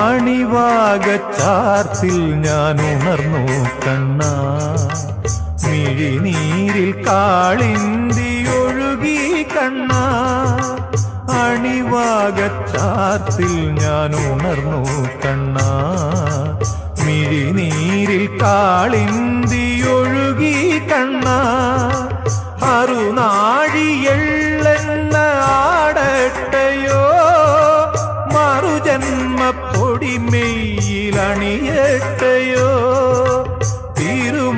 അണിവാകച്ചാർത്തിൽ ഞാൻ ഉണർന്നു കണ്ണ. മിഴിനീരിൽ കാളിന്തി ഒഴുകി കണ്ണ. അണിവാകച്ചാർത്തിൽ ഞാൻ ഉണർന്നു കണ്ണ.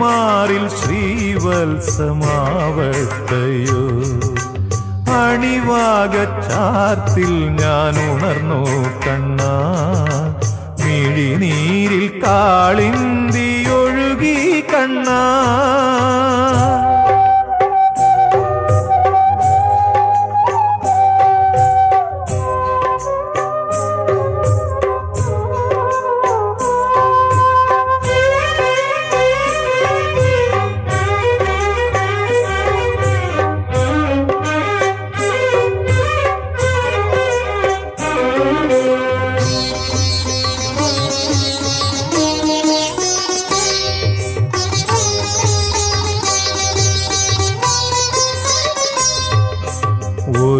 തിരുമാറിൽ ശ്രീവത്സമാവട്ടയോ. അണിവാകച്ചാർത്തിൽ ഞാൻ ഉണർന്നു കണ്ണ. മിഴിനീരിൽ കാളിന്തി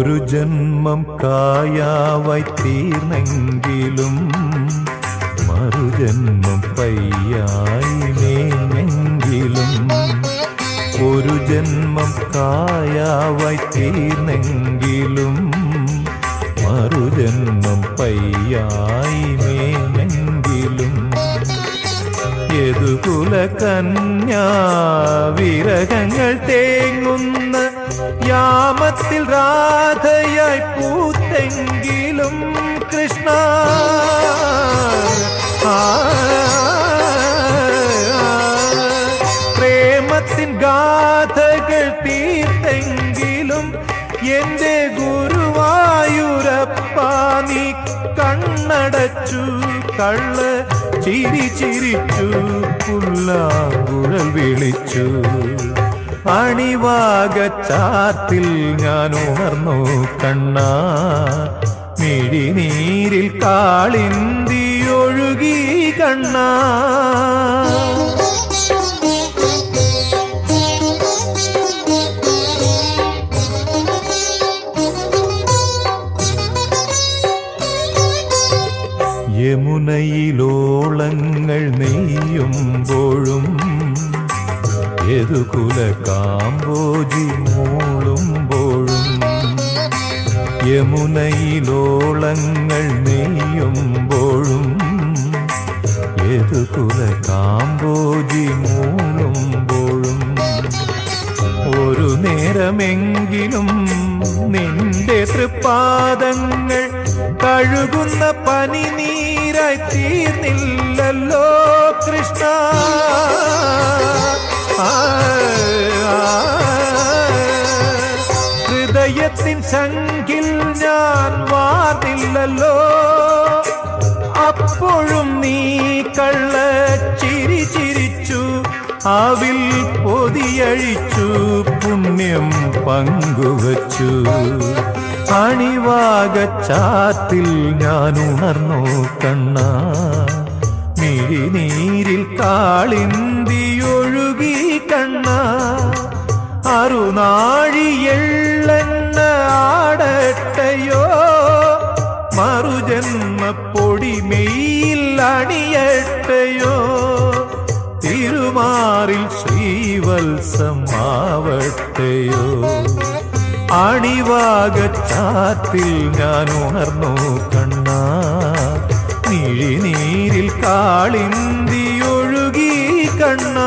ഒരു ജന്മം കായാവായി തീർന്നെങ്കിലും മറുജന്മം പയ്യായി മേഞ്ഞെങ്കിലും ഒരു ജന്മം കായാവായി തീർന്നെങ്കിലും മറുജന്മം പയ്യായി മേഞ്ഞെങ്കിലും യദുകുല കന്യാ വിരഹങ്ങൾ തേങ്ങുന്ന യാമത്തിൽ രാധയായി പൂത്തെങ്കിലും കൃഷ്ണ. പ്രേമത്തിൻ ഗാഥകൾ തീർത്തെങ്കിലും എന്റെ ഗുരുവായൂരപ്പ നീ കണ്ണടച്ചു കള്ള ചിരി ചിരിച്ചു പുല്ലാങ്കുഴൽ വിളിച്ചു. അണിവാകച്ചാത്തിൽ ഞാൻ ഉണർന്നു കണ്ണ മിഴിനീരിൽ കാളിന്തി ഒഴുകി കണ്ണ. യമുനയിലോളങ്ങൾ നെയ്യുമ്പോഴും യദുകുല കാമ്പോജി മൂളുമ്പോഴും യമുനയിലോളങ്ങൾ നെയ്യുമ്പോഴും യദുകുല കാമ്പോജി മൂളുമ്പോഴും ഒരു നേരമെങ്കിലും നിന്റെ തൃപ്പാദങ്ങൾ കഴുകുന്ന പനി നീരായി തീർന്നില്ലല്ലോ കൃഷ്ണ. ഹൃദയത്തിൻ സംഖിൽ ഞാൻ വാർന്നില്ലല്ലോ. അപ്പോഴും നീ കള്ള അവിൽ പൊതിയഴിച്ചു പുണ്യം പങ്കുവച്ചു. അണിവാകച്ചാത്തിൽ ഞാൻ ഉണർന്നു കണ്ണ. മിഴിനീരിൽ കാളിന്തിയൊഴുകി കണ്ണ. അറുനാഴിയെള്ളെണ്ണ ആടട്ടയോ? മറുജന്മ പൊടിമെയിൽ അണിയട്ടയോ? തിരുമാറിൽ ശ്രീവത്സമാവട്ടെയോ. അണിവാകച്ചാത്തിൽ ഞാൻ ഉണർന്നു കണ്ണ. നീഴിനീരിൽ കാളിന്തി ഒഴുകി കണ്ണ.